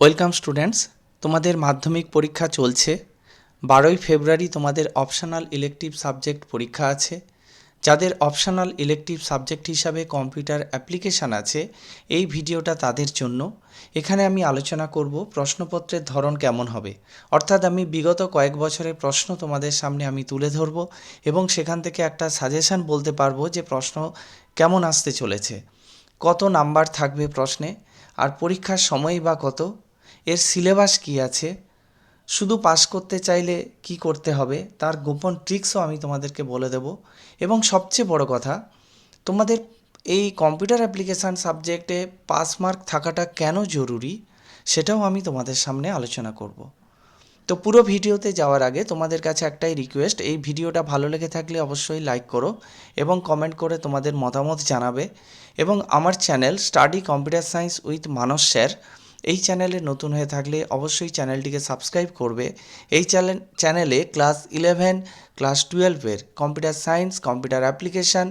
Welcome students, তোমাদের মাধ্যমিক পরীক্ষা চলছে। বারোই ফেব্রুয়ারি তোমাদের অপশনাল ইলেকটিভ সাবজেক্ট পরীক্ষা আছে। যাদের অপশনাল ইলেকটিভ সাবজেক্ট হিসাবে কম্পিউটার অ্যাপ্লিকেশান আছে, এই ভিডিওটা তাদের জন্য। এখানে আমি আলোচনা করব প্রশ্নপত্রের ধরন কেমন হবে। অর্থাৎ আমি বিগত কয়েক বছরের প্রশ্ন তোমাদের সামনে আমি তুলে ধরব এবং সেখান থেকে একটা সাজেশন বলতে পারব যে প্রশ্ন কেমন আসতে চলেছে। কত নাম্বার থাকবে প্রশ্নে, আর পরীক্ষার সময় বা কত এর সিলেবাস কী আছে? শুধু পাস করতে চাইলে কি করতে হবে? তার গোপন ট্রিক্সও আমি তোমাদেরকে বলে দেব। এবং সবচেয়ে বড় কথা, তোমাদের এই কম্পিউটার অ্যাপ্লিকেশান সাবজেক্টে পাস মার্ক থাকাটা কেন জরুরি সেটাও আমি তোমাদের সামনে আলোচনা করব। তো পুরো ভিডিওতে যাওয়ার আগে তোমাদের কাছে একটাই রিকোয়েস্ট এই ভিডিওটা ভালো লেগে থাকলে অবশ্যই লাইক করো এবং কমেন্ট করে তোমাদের মতামত জানাবে। এবং আমার channel study computer science with Manas sir এই চ্যানেলে নতুন হয়ে থাকলে অবশ্যই চ্যানেলটিকে সাবস্ক্রাইব করবে। এই চ্যানেল ক্লাস ইলেভেন, ক্লাস টুয়েলভের computer science, computer application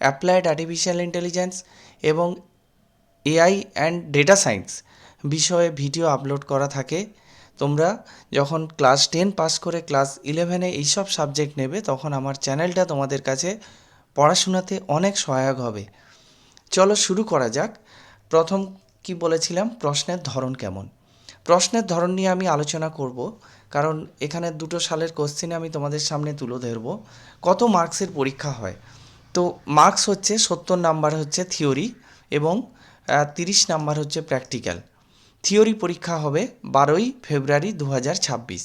applied artificial intelligence এবং এআই অ্যান্ড ডেটা সায়েন্স বিষয়ে ভিডিও আপলোড করা থাকে। তোমরা যখন ক্লাস টেন পাস করে ক্লাস ইলেভেনে এইসব সাবজেক্ট নেবে, তখন আমার চ্যানেলটা তোমাদের কাছে পড়াশোনাতে অনেক সহায়ক হবে। চলো শুরু করা যাক। প্রথম কি বলেছিলাম? প্রশ্নের ধরন কেমন? প্রশ্নের ধরন নিয়ে আমি আলোচনা করব, কারণ এখানে দুটো সালের কোশ্চেনে আমি তোমাদের সামনে তুলে ধরব। কত মার্কসের পরীক্ষা হয়? তো মার্কস হচ্ছে সত্তর নাম্বার হচ্ছে থিওরি এবং তিরিশ নাম্বার হচ্ছে প্র্যাকটিক্যাল থিওরি পরীক্ষা হবে বারোই ফেব্রুয়ারি দু হাজার ছাব্বিশ।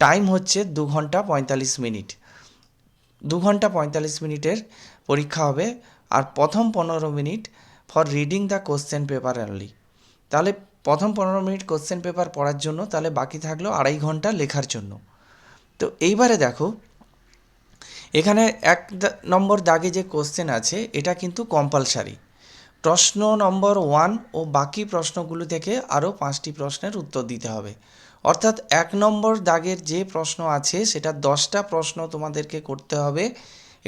টাইম হচ্ছে দু ঘণ্টা পঁয়তাল্লিশ মিনিট। দু ঘণ্টা পঁয়তাল্লিশ মিনিটের পরীক্ষা হবে, আর প্রথম পনেরো minute for reading the question paper only তাহলে প্রথম পনেরো মিনিট কোশ্চেন পেপার পড়ার জন্য তাহলে বাকি থাকল আড়াই ঘণ্টা লেখার জন্য। তো এইবারে দেখো, এখানে এক নম্বর দাগে যে কোশ্চেন আছে, এটা কিন্তু কম্পালসারি প্রশ্ন নম্বর ওয়ান ও বাকি প্রশ্নগুলো থেকে আরও পাঁচটি প্রশ্নের উত্তর দিতে হবে। অর্থাৎ এক নম্বর দাগের যে প্রশ্ন আছে, সেটা দশটা প্রশ্ন তোমাদেরকে করতে হবে,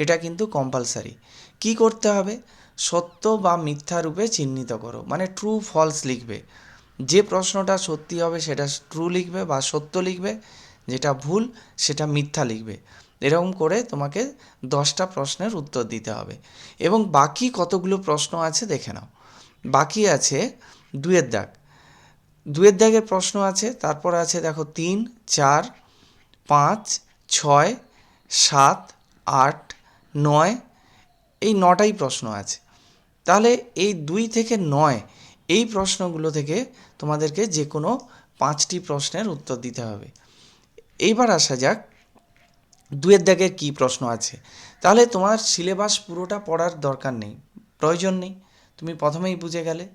এটা কিন্তু কম্পালসারি কি করতে হবে? সত্য বা মিথ্যা রূপে চিহ্নিত করো। মানে ট্রু ফলস লিখবে। যে প্রশ্নটা সত্যি হবে, সেটা ট্রু লিখবে বা সত্য লিখবে, যেটা ভুল, সেটা মিথ্যা লিখবে। এরকম করে তোমাকে দশটা প্রশ্নের উত্তর দিতে হবে। এবং বাকি কতগুলো প্রশ্ন আছে দেখে নাও। বাকি আছে দুয়ের দাগ। দুয়ের দাগের প্রশ্ন আছে, তারপর আছে দেখো তিন, চার, পাঁচ, ছয়, সাত, আট, নয়, এই নটাই প্রশ্ন আছে। তাহলে এই দুই থেকে নয়, এই প্রশ্নগুলো থেকে তোমাদেরকে যে কোনো পাঁচটি প্রশ্নের উত্তর দিতে হবে। এইবার আসা যাক, দুয়ের দাগের কী প্রশ্ন আছে? তাহলে তোমার সিলেবাস পুরোটা পড়ার দরকার নেই, প্রয়োজন নেই। তুমি প্রথমেই বুঝে গেলে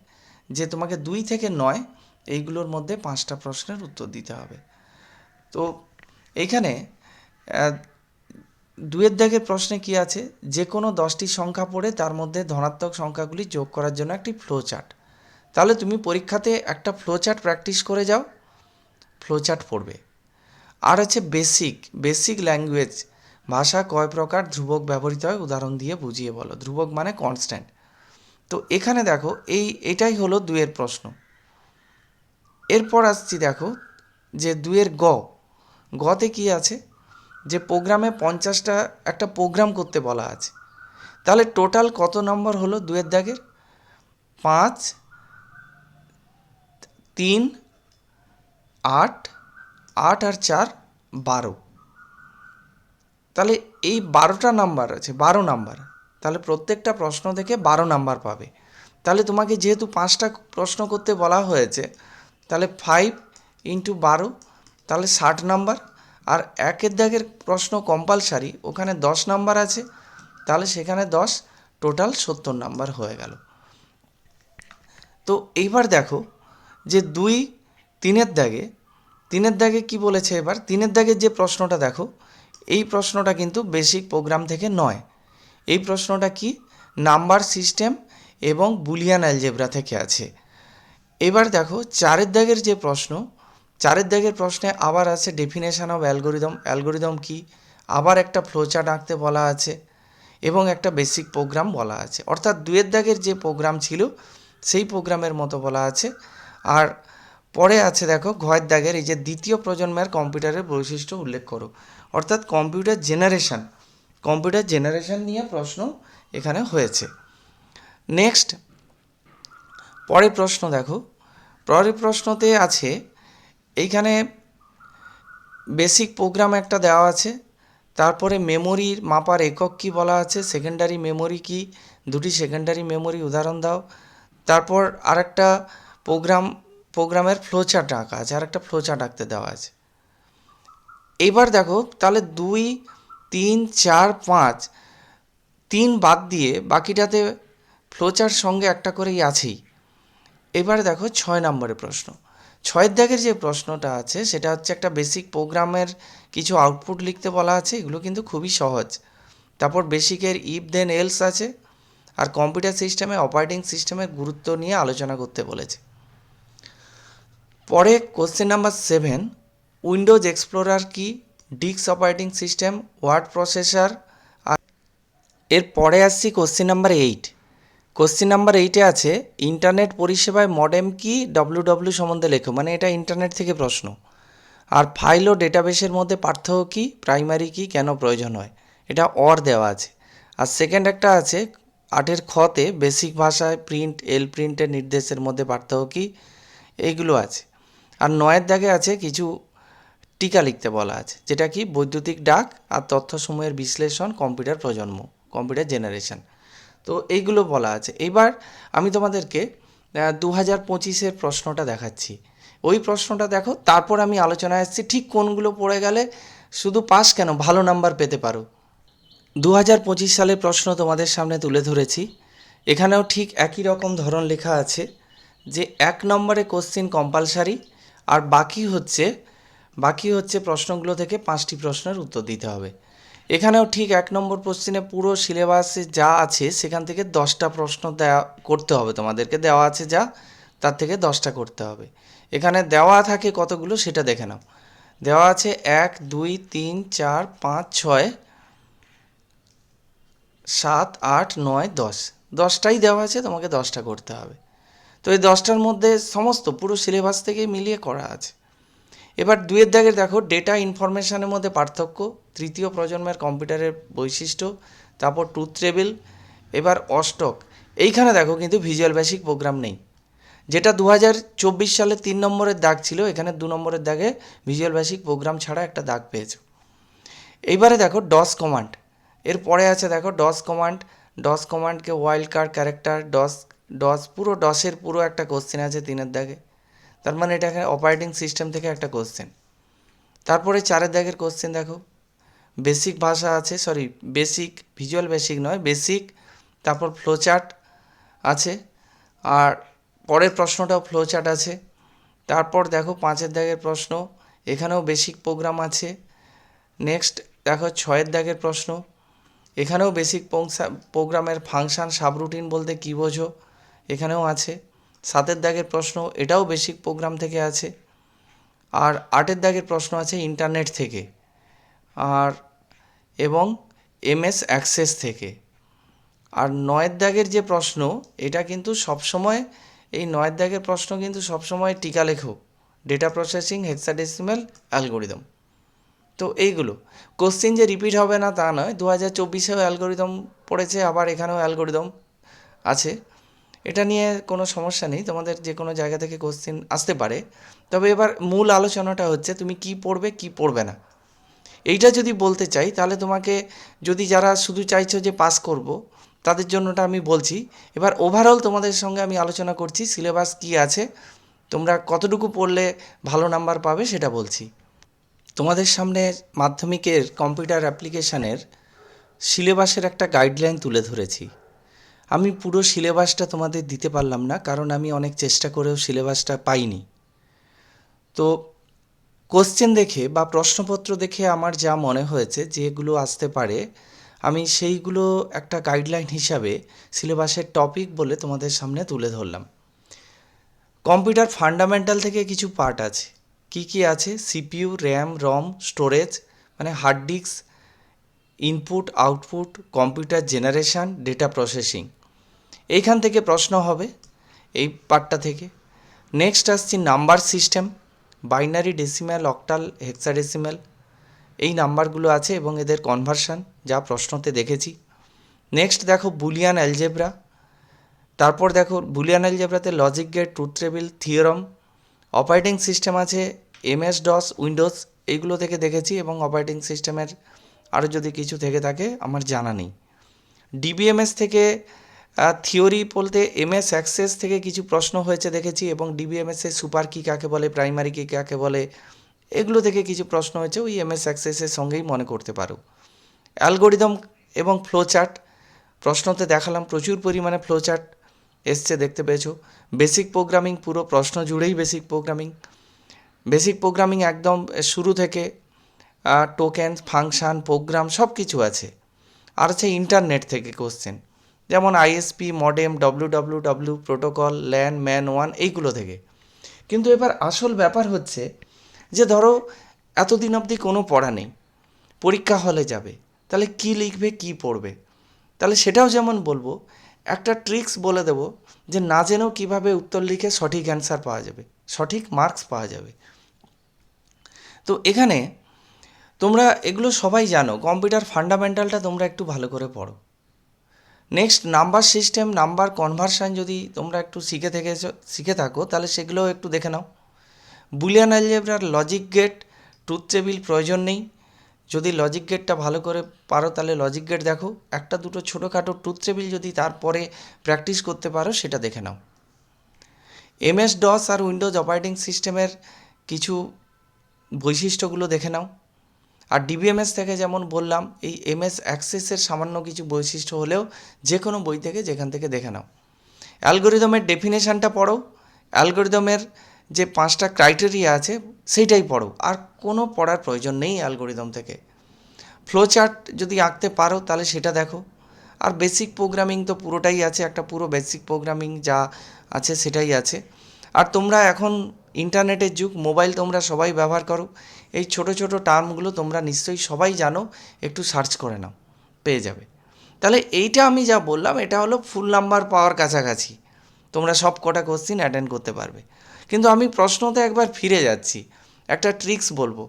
যে তোমাকে দুই থেকে নয়, এইগুলোর মধ্যে পাঁচটা প্রশ্নের উত্তর দিতে হবে। তো এইখানে দুয়ের দাগের প্রশ্নে কি আছে? যে কোনো দশটি সংখ্যা পড়ে তার মধ্যে ধনাত্মক সংখ্যাগুলি যোগ করার জন্য একটি ফ্লো চার্ট তাহলে তুমি পরীক্ষাতে একটা ফ্লো চার্ট প্র্যাকটিস করে যাও ফ্লো চার্ট পড়বে। আর আছে বেসিক বেসিক ল্যাঙ্গুয়েজ ভাষা কয় প্রকার, ধ্রুবক ব্যবহৃত হয়? উদাহরণ দিয়ে বুঝিয়ে বলো। ধ্রুবক মানে কনস্ট্যান্ট তো এখানে দেখো, এই, এটাই হলো দুয়ের প্রশ্ন। এরপর আসছি দেখো, যে দুয়ের গ। গতে কি আছে? যে প্রোগ্রামে পঞ্চাশটা একটা প্রোগ্রাম করতে বলা আছে। তাহলে টোটাল কত নম্বর হলো দুয়ের দাগের? পাঁচ, তিন, আট আট আর চার, বারো। তাহলে এই বারোটা নাম্বার আছে, বারো নাম্বার। তাহলে প্রত্যেকটা প্রশ্ন থেকে বারো নাম্বার পাবে। তাহলে তোমাকে যেহেতু পাঁচটা প্রশ্ন করতে বলা হয়েছে, তাহলে ফাইভ ইন্টু বারো, তাহলে ষাট নাম্বার। আর একের দাগের প্রশ্ন কম্পালসারি ওখানে দশ নাম্বার আছে, তাহলে সেখানে দশ টোটাল সত্তর নাম্বার হয়ে গেল। তো এইবার দেখো যে দুই তিনের দাগে তিনের দাগে কি বলেছে এবার? তিনের দাগের যে প্রশ্নটা দেখো, এই প্রশ্নটা কিন্তু বেসিক প্রোগ্রাম থেকে নয়। এই প্রশ্নটা কি? নাম্বার সিস্টেম এবং বুলিয়ান অ্যালজেব্রা থেকে আছে। এবার দেখো চারের দাগের যে প্রশ্ন চারের দাগের প্রশ্নে আবার আছে ডেফিনেশন অব অ্যালগোরিদম অ্যালগোরিদম কি? আবার একটা ফ্লোচার্ট আঁকতে বলা আছে এবং একটা বেসিক প্রোগ্রাম বলা আছে। অর্থাৎ দুয়ের দাগের যে প্রোগ্রাম ছিল, সেই প্রোগ্রামের মতো বলা আছে। আর পরে আছে দেখো, ঘয়ের দাগের এই যে দ্বিতীয় প্রজন্মের কম্পিউটারের বৈশিষ্ট্য উল্লেখ করো। অর্থাৎ কম্পিউটার জেনারেশন কম্পিউটার জেনারেশান নিয়ে প্রশ্ন এখানে হয়েছে। নেক্সট পরের প্রশ্ন দেখো। পরের প্রশ্নতে আছে এইখানে বেসিক প্রোগ্রাম একটা দেওয়া আছে। তারপরে মেমোরির মাপার একক কি বলা আছে? সেকেন্ডারি মেমোরি কি? দুটি সেকেন্ডারি মেমোরি উদাহরণ দাও। তারপর আরেকটা প্রোগ্রাম প্রোগ্রামের ফ্লোচার্ট আঁকা আছে, আরেকটা ফ্লোচার্ট আঁকতে দেওয়া আছে। এবার দেখো, তাহলে দুই, তিন, চার, পাঁচ, তিন বাদ দিয়ে বাকিটাতে ফ্লোচার সঙ্গে একটা করেই আছেই। এবারে দেখো ছয় নম্বরের প্রশ্ন। ছয়ের দাগের যে প্রশ্নটা আছে, সেটা হচ্ছে একটা বেসিক প্রোগ্রামের কিছু আউটপুট লিখতে বলা আছে, এগুলো কিন্তু খুবই সহজ। তারপর বেসিকের ইফ দেন এলস আছে, আর কম্পিউটার সিস্টেমে অপারেটিং সিস্টেমের গুরুত্ব নিয়ে আলোচনা করতে বলেছে। পরে question number seven Windows Explorer কি? ডিক্স অপারেটিং সিস্টেম ওয়ার্ড প্রসেসর আর এর পরে আসছি question number eight question number এইটে আছে ইন্টারনেট পরিষেবায় মডেম কি ডব্লিউ ডব্লিউ সম্বন্ধে লেখো? মানে এটা ইন্টারনেট থেকে প্রশ্ন। আর ফাইল ও ডেটাবেসের মধ্যে পার্থক্য কী? প্রাইমারি কি? কেন প্রয়োজন হয়? এটা অর দেওয়া আছে। আর সেকেন্ড একটা আছে, আটের খতে বেসিক ভাষায় প্রিন্ট এল প্রিন্টের নির্দেশের মধ্যে পার্থক্য কী? এইগুলো আছে। আর নয়ের দাগে আছে কিছু টিকা লিখতে বলা আছে, যেটা কি বৈদ্যুতিক ডাক আর তথ্যসমূহের বিশ্লেষণ, কম্পিউটার প্রজন্ম, কম্পিউটার জেনারেশন। তো এইগুলো বলা আছে। এবার আমি তোমাদেরকে দু হাজার পঁচিশের প্রশ্নটা দেখাচ্ছি। ওই প্রশ্নটা দেখো, তারপর আমি আলোচনায় আসছি, ঠিক কোনগুলো পড়ে গেলে শুধু পাস কেন? ভালো নাম্বার পেতে পারো। দু হাজার পঁচিশ সালের প্রশ্ন তোমাদের সামনে তুলে ধরেছি। এখানেও ঠিক একই রকম ধরন লেখা আছে যে এক নম্বরে কোশ্চিন কম্পালসারি আর বাকি হচ্ছে বাকি হচ্ছে প্রশ্নগুলো থেকে পাঁচটি প্রশ্নের উত্তর দিতে হবে। এখানেও ঠিক এক নম্বর কোশ্চিনে পুরো সিলেবাসে যা আছে সেখান থেকে দশটা প্রশ্ন দেওয়া করতে হবে তোমাদেরকে। দেওয়া আছে যা, তার থেকে দশটা করতে হবে। এখানে দেওয়া থাকে কতগুলো সেটা দেখে নাও। দেওয়া আছে এক, দুই, তিন, চার, পাঁচ, ছয়, সাত, আট, নয়, দশ। দশটাই দেওয়া আছে, তোমাকে দশটা করতে হবে। তো এই দশটার মধ্যে সমস্ত পুরো সিলেবাস থেকে মিলিয়ে করা আছে। এবার দুয়ের দাগের দেখো ডেটা ইনফরমেশনের মধ্যে পার্থক্য, তৃতীয় প্রজন্মের কম্পিউটারের বৈশিষ্ট্য, তারপর ট্রুথ টেবিল এবার অস্টক এইখানে দেখো কিন্তু ভিজুয়াল বেসিক প্রোগ্রাম নেই। যেটা দু হাজার চব্বিশ সালে তিন নম্বরের দাগ ছিল, এখানে দু নম্বরের দাগে ভিজুয়াল বেসিক প্রোগ্রাম ছাড়া একটা দাগ পেয়েছ। এইবারে দেখো ডস কমান্ড এর পরে আছে দেখো DOS command DOS কমান্ডকে wild card character DOS DOS পুরো ডসের পুরো একটা কোশ্চেন আছে তিনের দাগে। তার মানে এটা এখানে অপারেটিং সিস্টেম থেকে একটা কোশ্চেন তারপরে চারের দাগের কোশ্চেন দেখো। বেসিক ভাষা আছে সরি বেসিক ভিজুয়াল বেসিক নয় বেসিক তারপর ফ্লোচার্ট আছে, আর পরের প্রশ্নটাও ফ্লোচার্ট আছে। তারপর দেখো পাঁচের দাগের প্রশ্ন, এখানেও বেসিক প্রোগ্রাম আছে। নেক্সট দেখো ছয়ের দাগের প্রশ্ন, এখানেও বেসিক প্রোগ্রামের ফাংশান সাবরুটিন বলতে কী বোঝো, এখানেও আছে। সাতের দাগের প্রশ্ন এটাও বেসিক প্রোগ্রাম থেকে আছে। আর আটের দাগের প্রশ্ন আছে ইন্টারনেট থেকে। আর এবং এমএস অ্যাক্সেস থেকে। আর নয়ের দাগের যে প্রশ্ন, এটা কিন্তু সবসময়, এই নয়ের দাগের প্রশ্ন কিন্তু সবসময় টিকা লেখো। Data processing, hexadecimal, algorithm. তো এইগুলো। কোশ্চিন যে রিপিট হবে না তা নয়, দু হাজার চব্বিশেও অ্যালগোরিদম পড়েছে, আবার এখানেও অ্যালগোরিদম আছে। এটা নিয়ে কোনো সমস্যা নেই। তোমাদের যে কোনো জায়গা থেকে কোশ্চিন আসতে পারে। তবে এবার মূল আলোচনাটা হচ্ছে, তুমি কি পড়বে কি পড়বে না? এইটা যদি বলতে চাই, তাহলে তোমাকে যদি যারা শুধু চাইছো যে পাস করব, তাদের জন্যটা আমি বলছি। এবার ওভারঅল তোমাদের সঙ্গে আমি আলোচনা করছি সিলেবাস কি আছে, তোমরা কতটুকু পড়লে ভালো নাম্বার পাবে সেটা বলছি। তোমাদের সামনে মাধ্যমিকের কম্পিউটার অ্যাপ্লিকেশানের সিলেবাসের একটা গাইডলাইন তুলে ধরেছি। আমি পুরো সিলেবাসটা তোমাদের দিতে পারলাম না, কারণ আমি অনেক চেষ্টা করেও সিলেবাসটা পাইনি। তো কোশ্চেন দেখে বা প্রশ্নপত্র দেখে আমার যা মনে হয়েছে, যেগুলো আসতে পারে, আমি সেইগুলো একটা গাইডলাইন হিসাবে সিলেবাসের টপিক বলে তোমাদের সামনে তুলে ধরলাম। কম্পিউটার ফান্ডামেন্টাল থেকে কিছু পার্ট আছে। কি কি আছে? সিপিইউ, র্যাম, রম, স্টোরেজ মানে hard disk input output computer generation data processing এইখান থেকে প্রশ্ন হবে, এই পার্টটা থেকে। নেক্সট আসছি number system binary decimal octal hexadecimal এই নাম্বারগুলো আছে এবং এদের কনভার্সন যা প্রশ্নতে দেখেছি। নেক্সট দেখো বুলিয়ান অ্যালজেব্রা তারপর দেখো Boolean অ্যালজেব্রাতে logic gate truth table theorem operating system আছে এমএস ডস উইন্ডোজ এইগুলো থেকে দেখেছি এবং অপারেটিং সিস্টেমের আরও যদি কিছু থেকে থাকে, আমার জানা নেই। ডিবিএমএস থেকে থিওরি বলতে এমএস অ্যাক্সেস থেকে কিছু প্রশ্ন হয়েছে দেখেছি এবং ডিবিএমএস সুপার কি কাকে বলে, প্রাইমারি কি কাকে বলে, এগুলো থেকে কিছু প্রশ্ন হয়েছে, ওই এমএস অ্যাক্সেসের সঙ্গেই মনে করতে পারো। অ্যালগোরিদম এবং ফ্লোচার্ট, প্রশ্নতে দেখালাম, প্রচুর পরিমাণে ফ্লোচার্ট এসছে দেখতে পেয়েছ। বেসিক প্রোগ্রামিং, পুরো প্রশ্ন জুড়েই বেসিক প্রোগ্রামিং। বেসিক প্রোগ্রামিং একদম শুরু থেকে টোকেন, ফাংশান, প্রোগ্রাম সব কিছু আছে। আর আছে ইন্টারনেট থেকে কোশ্চেন। যেমন ISP modem W protocol LAN MAN one এইগুলো থেকে। কিন্তু এবার আসল ব্যাপার হচ্ছে যে ধরো এতদিন অবধি কোনো পড়া নেই, পরীক্ষা হলে যাবে, তাহলে কি লিখবে, কি পড়বে? তাহলে সেটাও যেমন বলব, একটা ট্রিক্স বলে দেবো যে না জেনেও কীভাবে উত্তর লিখে সঠিক অ্যান্সার পাওয়া যাবে, সঠিক মার্কস পাওয়া যাবে। তো এখানে তোমরা এগুলো সবাই জানো কম্পিউটার ফান্ডামেন্টালটা তোমরা একটু ভালো করে পড়ো। Next number system number conversion যদি তোমরা একটু শিখে থেকে শিখে থাকো, তাহলে সেগুলোও একটু দেখে নাও। বুলিয়ান অ্যালজেব্রার লজিক গেট ট্রুথ টেবিল প্রয়োজন নেই। যদি লজিক গেটটা ভালো করে পারো, তাহলে লজিক গেট দেখো। একটা দুটো ছোটোখাটো ট্রুথ টেবিল যদি তারপরে প্র্যাকটিস করতে পারো, সেটা দেখে নাও। এমএস ডস আর উইন্ডোজ অপারেটিং সিস্টেমের কিছু বৈশিষ্ট্যগুলো দেখে নাও। আর ডিবিএমএস থেকে যেমন বললাম, এই এমএস অ্যাক্সেসের সামান্য কিছু বৈশিষ্ট্য হলেও যে কোনো বই থেকে যেখান থেকে দেখে নাও। অ্যালগোরিদমের ডেফিনেশানটা পড়ো। অ্যালগোরিদমের যে পাঁচটা ক্রাইটেরিয়া আছে, সেইটাই পড়ো। আর কোনো পড়ার প্রয়োজন নেই অ্যালগোরিদম থেকে। ফ্লো চার্ট যদি আঁকতে পারো, তাহলে সেটা দেখো। আর বেসিক প্রোগ্রামিং তো পুরোটাই আছে, একটা পুরো বেসিক প্রোগ্রামিং যা আছে সেটাই আছে। আর তোমরা এখন ইন্টারনেটের যুগ মোবাইল তোমরা সবাই ব্যবহার করো। এই ছোট ছোট টার্মগুলো তোমরা নিশ্চয়ই সবাই জানো, একটু সার্চ করে নাও, পেয়ে যাবে। তাহলে এইটা আমি যা বললাম, এটা হলো ফুল নাম্বার পাওয়ার কাছাকাছি। তোমরা সব কটা কোশ্চিন অ্যাটেন্ড করতে পারবে। কিন্তু আমি প্রশ্নতে একবার ফিরে যাচ্ছি। একটা ট্রিক্স বলব।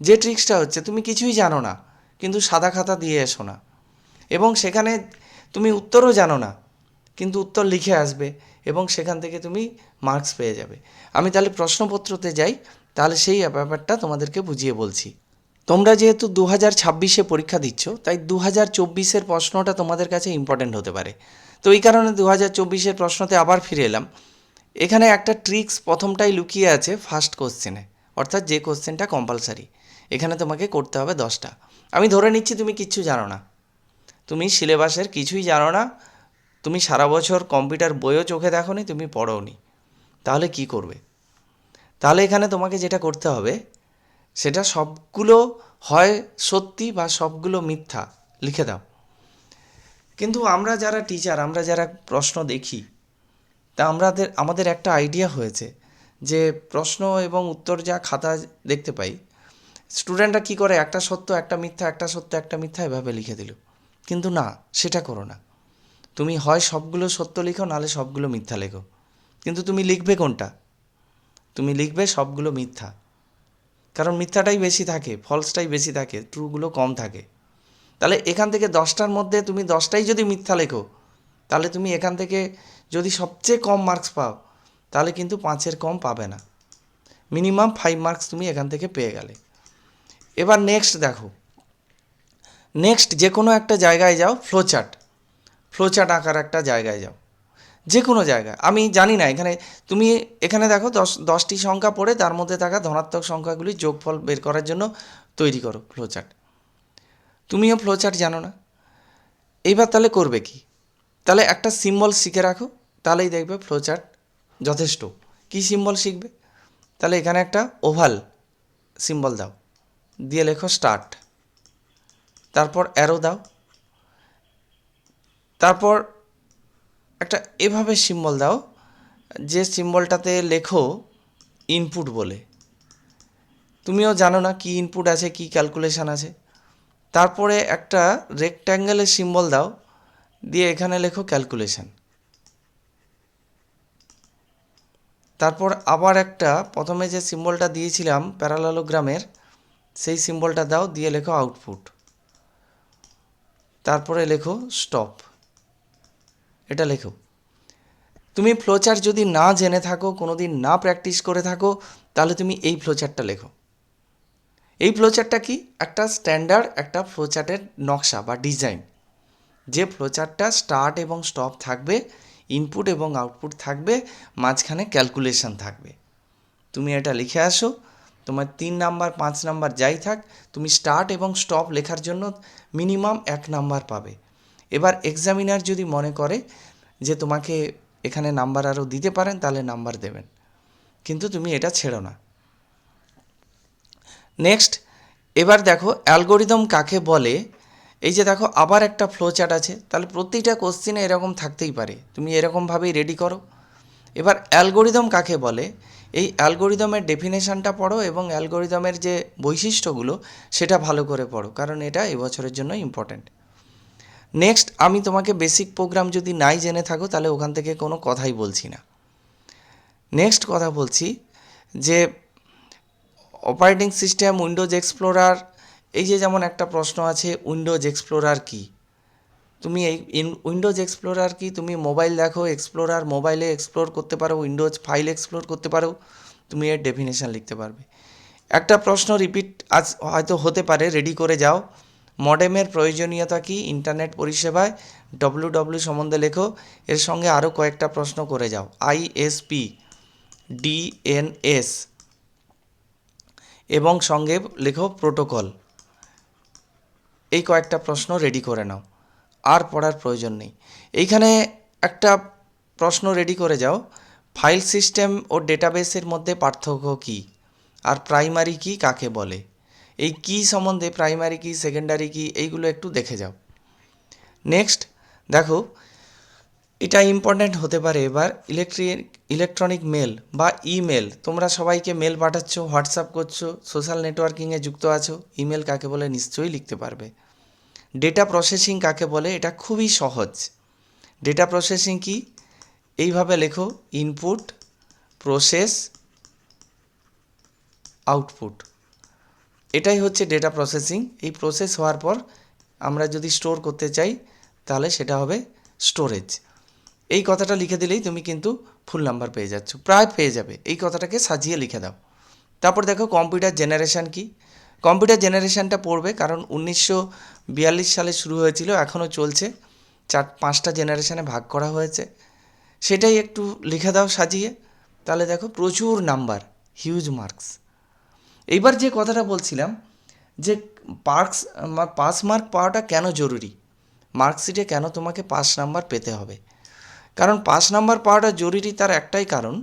যে ট্রিক্সটা হচ্ছে, তুমি কিছুই জানো না, কিন্তু সাদা খাতা দিয়ে এসো না। এবং সেখানে তুমি উত্তরও জানো না, কিন্তু উত্তর লিখে আসবে এবং সেখান থেকে তুমি মার্কস পেয়ে যাবে। আমি তাহলে প্রশ্নপত্রতে যাই। তাহলে সেই ব্যাপারটা তোমাদেরকে বুঝিয়ে বলছি। তোমরা যেহেতু দু হাজার ছাব্বিশে পরীক্ষা দিচ্ছ, তাই দু হাজার চব্বিশের প্রশ্নটা তোমাদের কাছে ইম্পর্টেন্ট হতে পারে। তো এই কারণে দু হাজার চব্বিশের প্রশ্নতে আবার ফিরে এলাম। এখানে একটা ট্রিক্স প্রথমটাই লুকিয়ে আছে ফার্স্ট কোশ্চেনে অর্থাৎ যে কোশ্চেনটা কম্পালসারি এখানে তোমাকে করতে হবে দশটা। আমি ধরে নিচ্ছি তুমি কিচ্ছু জানো না। তুমি সিলেবাসের কিছুই জানো না। তুমি সারা বছর কম্পিউটার বইও চোখে দেখো তুমি পড়োও নি তাহলে কি করবে? তাহলে এখানে তোমাকে যেটা করতে হবে, সেটা সবগুলো হয় সত্যি বা সবগুলো মিথ্যা, লিখে দাও। কিন্তু আমরা যারা টিচার আমরা যারা প্রশ্ন দেখি, তা আমাদের আমাদের একটা আইডিয়া হয়েছে যে প্রশ্ন এবং উত্তর যা খাতা দেখতে পাই স্টুডেন্টরা কী করে একটা সত্য, একটা মিথ্যা, একটা সত্য, একটা মিথ্যা এভাবে লিখে দিল। কিন্তু না, সেটা করো না। তুমি হয় সবগুলো সত্য লিখো, নাহলে সবগুলো মিথ্যা লেখো। কিন্তু তুমি লিখবে কোনটা? তুমি লিখবে সবগুলো মিথ্যা। কারণ মিথ্যাটাই বেশি থাকে ফলসটাই বেশি থাকে ট্রুগুলো কম থাকে। তাহলে এখান থেকে দশটার মধ্যে তুমি দশটাই যদি মিথ্যা লেখো, তাহলে তুমি এখান থেকে যদি সবচেয়ে কম মার্কস পাও, তাহলে কিন্তু পাঁচের কম পাবে না। মিনিমাম ফাইভ মার্কস তুমি এখান থেকে পেয়ে গেলে। এবার নেক্সট দেখো। নেক্সট যে কোনো একটা জায়গায় যাও ফ্লোচার্ট ফ্লোচার্ট আঁকার একটা জায়গায় যাও। যে কোনো জায়গায়। আমি জানি না, এখানে তুমি এখানে দেখো দশ, দশটি সংখ্যা পড়ে, তার মধ্যে থাকা ধনাত্মক সংখ্যাগুলি যোগফল বের করার জন্য তৈরি করো ফ্লোচার্ট তুমিও ফ্লোচার্ট জানো না। এইবার তাহলে করবে কি? তাহলে একটা সিম্বল শিখে রাখো, তাহলেই দেখবে ফ্লোচার্ট যথেষ্ট। কী সিম্বল শিখবে? তাহলে এখানে একটা ওভাল সিম্বল দাও। দিয়ে লেখো স্টার্ট তারপর অ্যারো দাও। তারপর একটা এভাবে সিম্বল দাও, যে সিম্বলটাতে লেখো ইনপুট বলে। তুমিও জানো না কি ইনপুট আছে, কি ক্যালকুলেশান আছে। তারপরে একটা রেক্ট্যাঙ্গেলের সিম্বল দাও, দিয়ে এখানে লেখো ক্যালকুলেশান তারপর আবার একটা, প্রথমে যে সিম্বলটা দিয়েছিলাম প্যারালালোগ্রামের সেই সিম্বলটা দাও, দিয়ে লেখো আউটপুট তারপরে লেখো স্টপ এটা লেখো। তুমি ফ্লোচার্ট যদি না জেনে থাকো কোনো দিন না প্র্যাকটিস করে থাকো, তাহলে তুমি এই ফ্লোচার্টটা লেখো। এই ফ্লোচার্টটা কি? একটা স্ট্যান্ডার্ড একটা ফ্লোচার্টের নকশা বা ডিজাইন যে ফ্লোচার্টটা স্টার্ট এবং স্টপ থাকবে ইনপুট এবং আউটপুট থাকবে, মাঝখানে ক্যালকুলেশন থাকবে। তুমি এটা লিখে আসো, তোমার তিন নাম্বার পাঁচ নাম্বার যাই থাক, তুমি স্টার্ট এবং স্টপ লেখার জন্য মিনিমাম এক নাম্বার পাবে। এবার এক্সামিনার যদি মনে করে যে তোমাকে এখানে নাম্বার আরও দিতে পারেন, তাহলে নাম্বার দেবেন। কিন্তু তুমি এটা ছেড়ো না। নেক্সট এবার দেখো অ্যালগোরিদম কাকে বলে? এই যে দেখো আবার একটা ফ্লো চার্ট আছে, তাহলে প্রতিটা কোশ্চেনে এরকম থাকতেই পারে। তুমি এরকমভাবেই রেডি করো। এবার অ্যালগোরিদম কাকে বলে? এই অ্যালগোরিদমের ডেফিনেশনটা পড়ো এবং অ্যালগোরিদমের যে বৈশিষ্ট্যগুলো, সেটা ভালো করে পড়ো, কারণ এটা এবছরের জন্য ইম্পর্ট্যান্ট নেক্সট আমি তোমাকে বেসিক প্রোগ্রাম যদি নাই জেনে থাকো, তাহলে ওখান থেকে কোনো কথাই বলছি না। নেক্সট কথা বলছি, যে অপারেটিং সিস্টেম উইন্ডোজ এক্সপ্লোরার এই যে যেমন একটা প্রশ্ন আছে উইন্ডোজ এক্সপ্লোরার কি? তুমি এই উইন্ডোজ এক্সপ্লোরার কি? তুমি মোবাইল দেখো এক্সপ্লোরার মোবাইলে এক্সপ্লোর করতে পারো উইন্ডোজ ফাইল এক্সপ্লোর করতে পারো, তুমি এর ডেফিনেশন লিখতে পারবে। একটা প্রশ্ন রিপিট আজ হয়তো হতে পারে রেডি করে যাও। মডেমের প্রয়োজনীয়তা কি? ইন্টারনেট পরিষেবায় ডব্লু ডব্লু সম্বন্ধে লেখো। এর সঙ্গে আরও কয়েকটা প্রশ্ন করে যাও। আইএসপি ডিএনএস এবং সঙ্গে লেখো প্রোটোকল। এই কয়েকটা প্রশ্ন রেডি করে নাও। আর পড়ার প্রয়োজন নেই। এইখানে একটা প্রশ্ন রেডি করে যাও। ফাইল সিস্টেম ও ডেটাবেসের মধ্যে পার্থক্য কী? আর প্রাইমারি কি? কাকে বলে? এই কি সম্বন্ধে প্রাইমারি কি সেকেন্ডারি কি এইগুলো একটু দেখে যাও। নেক্সট দেখো, এটা ইম্পর্ট্যান্ট হতে পারে এবার ইলেকট্রিক ইলেকট্রনিক মেল বা ইমেল তোমরা সবাইকে মেল পাঠাচ্ছ হোয়াটসঅ্যাপ করছ সোশ্যাল নেটওয়ার্কিংয়ে যুক্ত আছো ইমেল কাকে বলে নিশ্চয়ই লিখতে পারবে। ডেটা প্রসেসিং কাকে বলে, এটা খুবই সহজ। ডেটা প্রসেসিং কি? এইভাবে লেখো ইনপুট প্রসেস আউটপুট এটাই হচ্ছে ডেটা প্রসেসিং এই প্রসেস হওয়ার পর আমরা যদি স্টোর করতে চাই, তাহলে সেটা হবে স্টোরেজ এই কথাটা লিখে দিলেই তুমি কিন্তু ফুল নাম্বার পেয়ে যাচ্ছ, প্রায় পেয়ে যাবে। এই কথাটাকে সাজিয়ে লিখে দাও। তারপর দেখো কম্পিউটার জেনারেশান কি? কম্পিউটার জেনারেশানটা পড়বে কারণ উনিশশো বিয়াল্লিশ সালে শুরু হয়েছিল, এখনও চলছে। চার, পাঁচটা জেনারেশানে ভাগ করা হয়েছে। সেটাই একটু লিখে দাও সাজিয়ে। তাহলে দেখো প্রচুর নাম্বার হিউজ মার্কস এইবার যে কথাটা বলছিলাম, যে পার্কস পাস মার্ক পাওয়াটা কেন জরুরি? মার্কশিটে কেন তোমাকে পাস নাম্বার পেতে হবে? কারণ পাস নাম্বার পাওয়াটা জরুরি তার একটাই কারণ,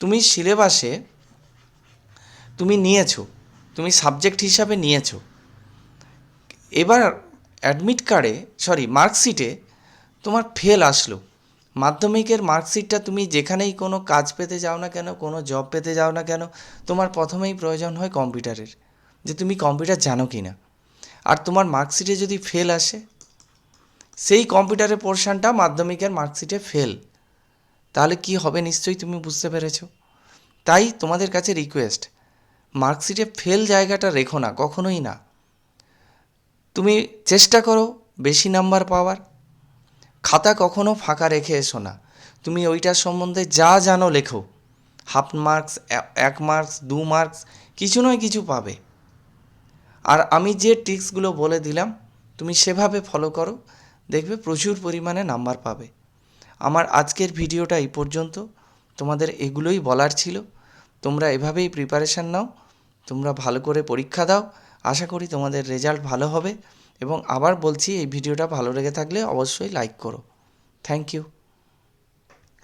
তুমি সিলেবাসে তুমি নিয়েছো, তুমি সাবজেক্ট হিসাবে নিয়েছো। এবার অ্যাডমিট কার্ডে, সরি মার্কশিটে তোমার ফেল আসলো। মাধ্যমিকের মার্কশিটটা তুমি যেখানেই কোনো কাজ পেতে যাও না কেন, কোনো জব পেতে যাও না কেন, তোমার প্রথমেই প্রয়োজন হয় কম্পিউটারের, যে তুমি কম্পিউটার জানো কি না। আর তোমার মার্কশিটে যদি ফেল আসে, সেই কম্পিউটারের পোর্শনটা মাধ্যমিকের মার্কশিটে ফেল তাহলে কি হবে নিশ্চয়ই তুমি বুঝতে পেরেছ? তাই তোমাদের কাছে রিকোয়েস্ট মার্কশিটে ফেল জায়গাটা রেখো না, কখনোই না। তুমি চেষ্টা করো বেশি নাম্বার পাওয়ার খাতা কখনো ফাঁকা রেখে এসো না। তুমি ওইটার সম্বন্ধে যা জানো লেখো। হাফ মার্কস, এক মার্কস, দু মার্কস, কিছু নয় কিছু পাবে। আর আমি যে ট্রিক্সগুলো বলে দিলাম, তুমি সেভাবে ফলো করো, দেখবে প্রচুর পরিমাণে নাম্বার পাবে। আমার আজকের ভিডিওটা এই পর্যন্ত। তোমাদের এগুলোই বলার ছিল। তোমরা এভাবেই প্রিপারেশান নাও। তোমরা ভালো করে পরীক্ষা দাও। আশা করি তোমাদের রেজাল্ট ভালো হবে। এবং আবার বলছি এই ভিডিওটা ভালো লেগে থাকলে অবশ্যই লাইক করো। Thank you